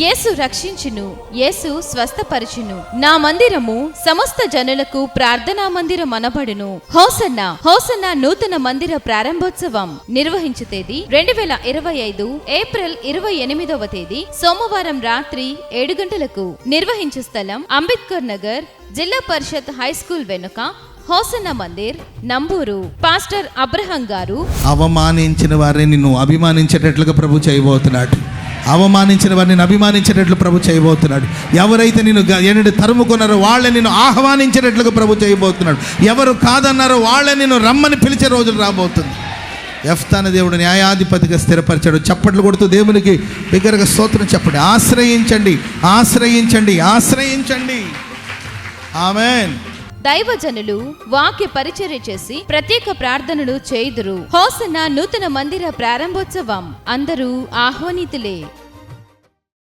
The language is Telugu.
యేసు రక్షించును యేసు స్వస్థపరచును. నా మందిరము సమస్త జనులకు ప్రార్థనా మందిరం అనబడును. హోసన్న హోసన్న నూతన మందిర ప్రారంభోత్సవం నిర్వహించు తేదీ రెండు వేల ఇరవై ఐదు ఏప్రిల్ ఇరవై ఎనిమిదవ తేదీ సోమవారం రాత్రి ఏడు గంటలకు. నిర్వహించు స్థలం అంబేద్కర్ నగర్ జిల్లా పరిషత్ హై స్కూల్ వెనుక hosanna Mandir Namburu. Pastor Abraham గారు అవమానించిన వారిని నువ్వు అభిమానించేటట్లుగా ప్రభు చేయబోతున్నాడు. అవమానించిన వారిని అభిమానించేటట్లు ప్రభు చేయబోతున్నాడు. ఎవరైతే నేను ఎన్నడు తరుముకున్నారో వాళ్ళని నేను ఆహ్వానించేటట్లుగా ప్రభు చేయబోతున్నాడు. ఎవరు కాదన్నారో వాళ్ళని నేను రమ్మని పిలిచే రోజులు రాబోతుంది. ఎఫ్తాన దేవుడు న్యాయాధిపతిగా స్థిరపరిచాడు. చప్పట్లు కొడుతూ దేవునికి బిగ్గరగా స్తోత్రం చెప్పండి. ఆశ్రయించండి. ఆశ్రయించండి. ఆశ్రయించండి. ఆమెన్. దైవజనులు వాక్య పరిచర్య చేసి ప్రత్యేక ప్రార్థనలు చేయుదురు. హోసన్న నూతన మందిర ప్రారంభోత్సవం. అందరూ ఆహ్వానితులే.